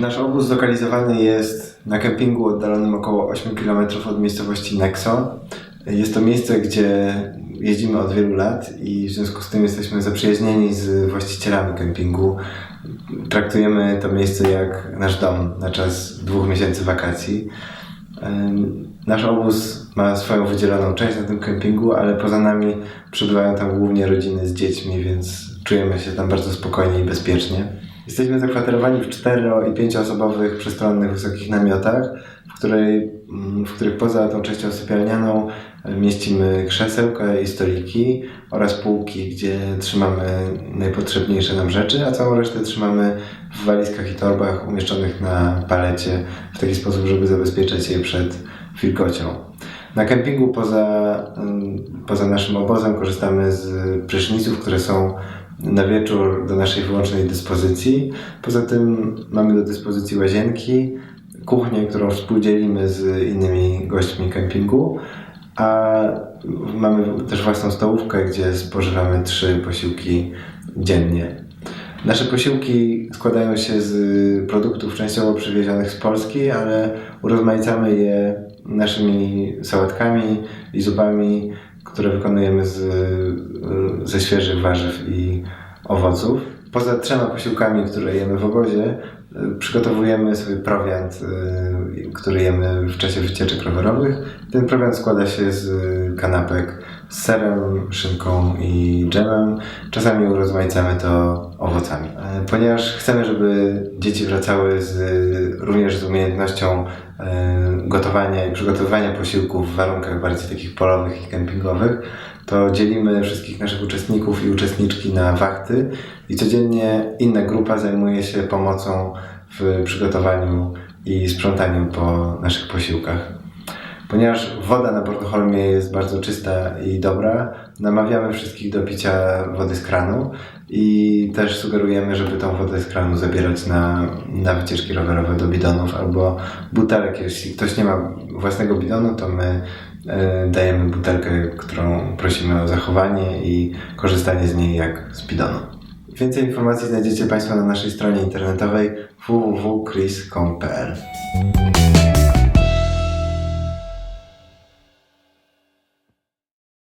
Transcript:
Nasz obóz zlokalizowany jest na kempingu oddalonym około 8 km od miejscowości Nexo. Jest to miejsce, gdzie jeździmy od wielu lat i w związku z tym jesteśmy zaprzyjaźnieni z właścicielami kempingu. Traktujemy to miejsce jak nasz dom na czas dwóch miesięcy wakacji. Nasz obóz ma swoją wydzieloną część na tym kempingu, ale poza nami przebywają tam głównie rodziny z dziećmi, więc czujemy się tam bardzo spokojnie i bezpiecznie. Jesteśmy zakwaterowani w cztero- i pięcioosobowych przestronnych wysokich namiotach, w, której, mm, w których poza tą częścią sypialnianą e, mieścimy krzesełka i stoliki oraz półki, gdzie trzymamy najpotrzebniejsze nam rzeczy, a całą resztę trzymamy w walizkach i torbach umieszczonych na palecie w taki sposób, żeby zabezpieczać je przed wilgocią. Na kempingu poza, ym, poza naszym obozem korzystamy z pryszniców, które są na wieczór do naszej wyłącznej dyspozycji. Poza tym mamy do dyspozycji łazienki, kuchnię, którą współdzielimy z innymi gośćmi kempingu, a mamy też własną stołówkę, gdzie spożywamy trzy posiłki dziennie. Nasze posiłki składają się z produktów częściowo przywiezionych z Polski, ale urozmaicamy je naszymi sałatkami i zupami, które wykonujemy z, ze świeżych warzyw i owoców. Poza trzema posiłkami, które jemy w obozie, przygotowujemy sobie prowiant, y, który jemy w czasie wycieczek rowerowych. Ten prowiant składa się z kanapek serem, szynką i dżemem. Czasami urozmaicamy to owocami. E, Ponieważ chcemy, żeby dzieci wracały z, również z umiejętnością e, gotowania i przygotowywania posiłków w warunkach bardziej takich polowych i kempingowych, to dzielimy wszystkich naszych uczestników i uczestniczki na wachty i codziennie inna grupa zajmuje się pomocą w przygotowaniu i sprzątaniu po naszych posiłkach. Ponieważ woda na Bornholmie jest bardzo czysta i dobra, namawiamy wszystkich do picia wody z kranu i też sugerujemy, żeby tą wodę z kranu zabierać na, na wycieczki rowerowe do bidonów albo butelek. Jeśli ktoś nie ma własnego bidonu, to my e, dajemy butelkę, którą prosimy o zachowanie i korzystanie z niej jak z bidonu. Więcej informacji znajdziecie Państwo na naszej stronie internetowej www.chris.com.pl